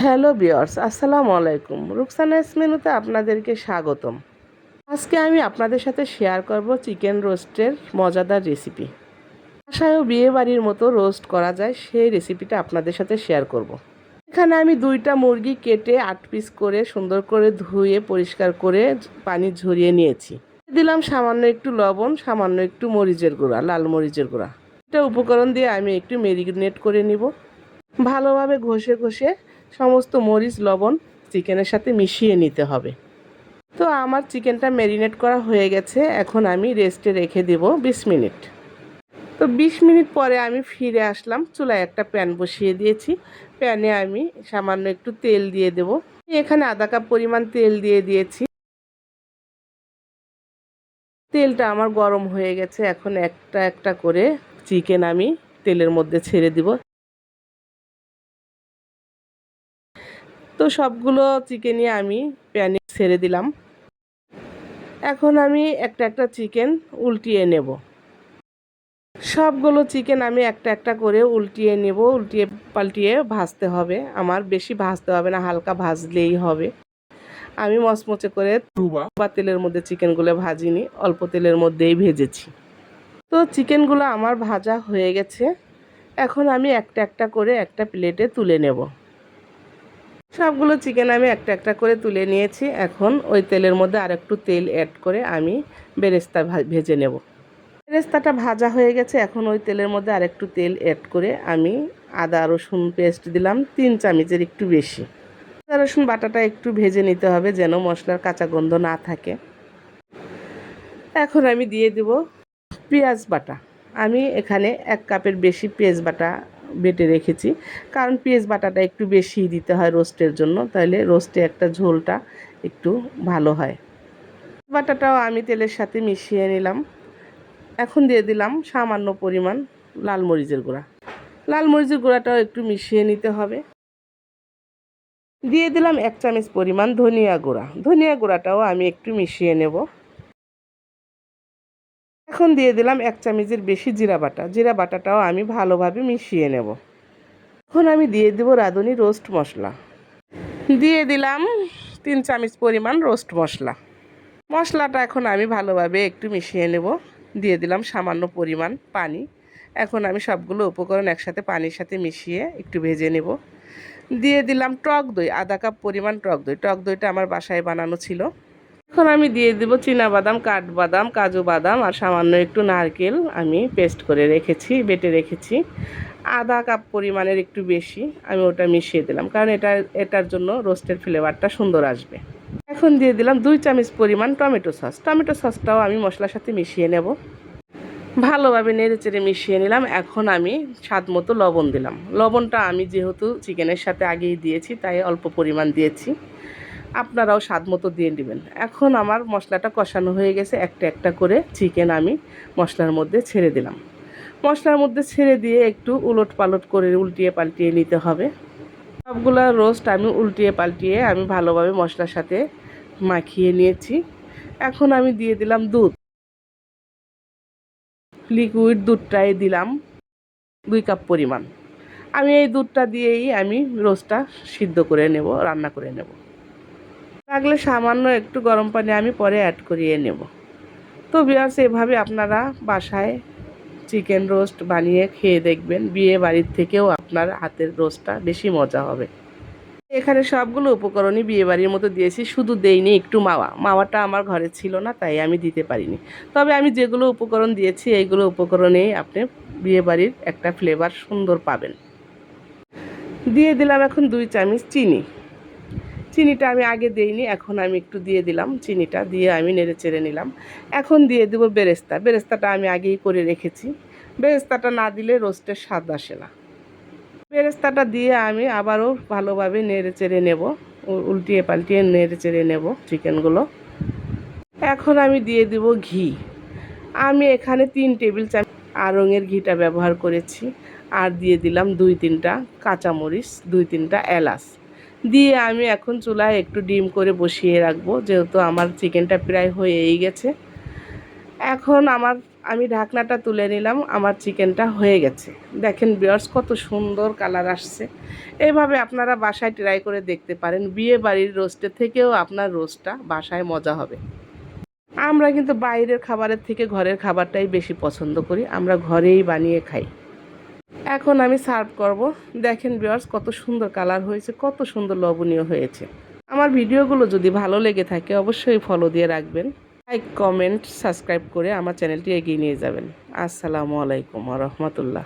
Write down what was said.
Hello বিয়ার্স আসসালামু আলাইকুম। রুকসানা মেনুতে আপনাদেরকে স্বাগতম। আজকে আমি আপনাদের সাথে শেয়ার করব চিকেন রোস্টের মজাদার রেসিপি। বাসায়ও বিয়ে বাড়ির মতো রোস্ট করা যায়, সেই রেসিপিটা আপনাদের সাথে শেয়ার করব। এখানে আমি দুইটা মুরগি কেটে আট পিস করে সুন্দর করে ধুয়ে, পরিষ্কার করে পানি ঝরিয়ে নিয়েছি। দিলাম সামান্য একটু লবণ, সামান্য একটু মরিচের গুঁড়া, লাল মরিচের গুঁড়া। এটা উপকরণ দিয়ে আমি একটু মেরিনেট করে নিব। ভালোভাবে ঘষে ঘষে সমস্ত মরিচ, লবণ, চিকেনের সাথে মিশিয়ে নিতে হবে। তো আমার চিকেনটা ম্যারিনেট করা হয়ে গেছে। এখন আমি রেস্টে রেখে দেব বিশ মিনিট। তো বিশ মিনিট পরে আমি ফিরে আসলাম। চুলায় একটা প্যান বসিয়ে দিয়েছি। প্যানে আমি সামান্য একটু তেল দিয়ে দেব। এখানে আধা কাপ পরিমাণ তেল দিয়ে দিয়েছি। তেলটা আমার গরম হয়ে গেছে। এখন একটা একটা করে চিকেন আমি তেলের মধ্যে ছেড়ে দিব। তো সবগুলো চিকেনই আমি প্যানে ছেড়ে দিলাম। এখন আমি একটা একটা চিকেন উল্টিয়ে নেব। সবগুলো চিকেন আমি একটা একটা করে উল্টিয়ে নেব উল্টিয়ে পাল্টিয়ে ভাজতে হবে। আমার বেশি ভাজতে হবে না হালকা ভাজলেই হবে। আমি মচমচে করে বা তেলের মধ্যে চিকেনগুলো ভাজিনি অল্প তেলের মধ্যেই ভেজেছি। তো চিকেনগুলো আমার ভাজা হয়ে গেছে। এখন আমি একটা একটা করে একটা প্লেটে তুলে নেব। সবগুলো চিকেন আমি একটা একটা করে তুলে নিয়েছি। এখন ওই তেলের মধ্যে আর একটু তেল অ্যাড করে আমি বেরেস্তা ভেজে নেব। বেরেস্তাটা ভাজা হয়ে গেছে, এখন ওই তেলের মধ্যে আর একটু তেল অ্যাড করে আমি আদা, রসুন পেস্ট দিলাম, তিন চামচের একটু বেশি। আদা, রসুন বাটাটা একটু ভেজে নিতে হবে যেন মশলার কাঁচা গন্ধ না থাকে। এখন আমি দিয়ে দেব পেঁয়াজ বাটা। আমি এখানে এক কাপের বেশি পেঁয়াজ বাটা বেটে রেখেছি। কারণ পেঁয়াজ বাটাটা একটু বেশি দিতে হয় রোস্টের জন্য তাহলে রোস্টে একটা ঝোলটা একটু ভালো হয়। বাটাটাও আমি তেলের সাথে মিশিয়ে নিলাম। এখন দিয়ে দিলাম সামান্য পরিমাণ লাল মরিচের গুঁড়া। লাল মরিচের গুঁড়াটাও একটু মিশিয়ে নিতে হবে। দিয়ে দিলাম এক চামচ পরিমাণ ধনিয়া গুঁড়া। ধনিয়া গুঁড়াটাও আমি একটু মিশিয়ে নেব। এখন দিয়ে দিলাম এক চামচের বেশি জিরা বাটা। জিরা বাটাটাও আমি ভালোভাবে মিশিয়ে নেব। এখন আমি দিয়ে দেব রাঁধুনি রোস্ট মশলা। দিয়ে দিলাম তিন চামচ পরিমাণ রোস্ট মশলা। মশলাটা এখন আমি ভালোভাবে একটু মিশিয়ে নেব। দিয়ে দিলাম সামান্য পরিমাণ পানি। এখন আমি সবগুলো উপকরণ একসাথে পানির সাথে মিশিয়ে একটু ভেজে নেব। দিয়ে দিলাম টক দই, আধা কাপ পরিমাণ টক দই। টক দইটা আমার বাসায় বানানো ছিল। এখন আমি দিয়ে দেবো বাদাম কাঠবাদাম, কাজু বাদাম আর সামান্য একটু নারকেল আমি পেস্ট করে রেখেছি, বেটে রেখেছি। আধা কাপ পরিমাণের একটু বেশি আমি ওটা মিশিয়ে দিলাম, কারণ এটা, এটার জন্য রোস্টের ফ্লেভারটা সুন্দর আসবে। এখন দিয়ে দিলাম দুই চামচ পরিমাণ টমেটো সস, টমেটো সসটাও আমি মশলার সাথে মিশিয়ে নেব। ভালোভাবে নেড়ে চেড়ে মিশিয়ে নিলাম, এখন আমি স্বাদ মতো লবণ দিলাম। লবণটা আমি যেহেতু চিকেনের সাথে আগেই দিয়েছি, তাই অল্প পরিমাণ দিয়েছি। আপনারাও স্বাদ মতো দিয়ে নেবেন। এখন আমার মশলাটা কষানো হয়ে গেছে, একটা একটা করে চিকেন আমি মশলার মধ্যে ছেড়ে দিলাম। মশলার মধ্যে ছেড়ে দিয়ে একটু উলট পালট করে উল্টিয়ে পাল্টিয়ে নিতে হবে। সবগুলো রোস্ট আমি উল্টিয়ে পাল্টিয়ে আমি ভালোভাবে মশলার সাথে মাখিয়ে নিয়েছি। এখন আমি দিয়ে দিলাম দুধ। লিকুইড দুধটাই দিলাম দুই কাপ পরিমাণ। আমি এই দুধটা দিয়েই আমি রোস্টটা সিদ্ধ করে নেব, রান্না করে নেব। লাগলে সামান্য একটু গরম পানি আমি পরে অ্যাড করিয়ে নেব। তো বিয়ার্স এভাবে আপনারা বাসায় চিকেন রোস্ট বানিয়ে খেয়ে দেখবেন। বিয়ে বাড়ির থেকেও আপনার হাতের রোস্টটা বেশি মজা হবে। এখানে সবগুলো উপকরণই বিয়ে বাড়ির মতো দিয়েছি, শুধু দেইনি, একটু মাওয়া। মাওয়াটা আমার ঘরে ছিল না, তাই আমি দিতে পারিনি। তবে আমি যেগুলো উপকরণ দিয়েছি, এইগুলো উপকরণেই আপনি বিয়ে বাড়ির একটা ফ্লেভার সুন্দর পাবেন। দিয়ে দিলাম এখন দুই চামচ চিনি। চিনিটা আমি আগে দিইনি, এখন আমি একটু দিয়ে দিলাম চিনিটা, দিয়ে আমি নেড়ে চেড়ে নিলাম। এখন দিয়ে দেবো বেরেস্তা, বেরেস্তাটা আমি আগেই করে রেখেছি। বেরেস্তাটা না দিলে রোস্টের স্বাদ আসে না। বেরেস্তাটা দিয়ে আমি আবারও ভালোভাবে নেড়ে চেড়ে নেব উল্টিয়ে পাল্টিয়ে নেড়ে চেড়ে নেব চিকেনগুলো। এখন আমি দিয়ে দেব ঘি। আমি এখানে তিন টেবিল চামচ আরঙের ঘিটা ব্যবহার করেছি। আর দিয়ে দিলাম দুই তিনটা কাঁচামরিচ, দুই তিনটা এলাচ। দিয়ে আমি এখন চুলায় একটু ডিম করে বসিয়ে রাখব, যেহেতু আমার চিকেনটা প্রায় হয়েই গেছে। এখন আমার, আমি ঢাকনাটা তুলে নিলাম, আমার চিকেনটা হয়ে গেছে। দেখেন বিয়ার্স কত সুন্দর কালার আসছে। এইভাবে আপনারা বাসায় ট্রাই করে দেখতে পারেন, বিয়ে বাড়ির রোস্টের থেকেও আপনার রোস্টটা বাসায় মজা হবে। আমরা কিন্তু বাইরের খাবারের থেকে ঘরের খাবারটাই বেশি পছন্দ করি, আমরা ঘরেই বানিয়ে খাই। এখন আমি সার্ভ করব। দেখেন বিয়ার্স কত সুন্দর কালার হয়েছে, কত সুন্দর লবণীয় হয়েছে। আমার ভিডিওগুলো যদি ভালো লেগে থাকে, অবশ্যই ফলো দিয়ে রাখবেন। লাইক কমেন্ট সাবস্ক্রাইব করে আমার চ্যানেলটি এগিয়ে নিয়ে যাবেন। আসসালামু আলাইকুম রহমতুল্লাহ।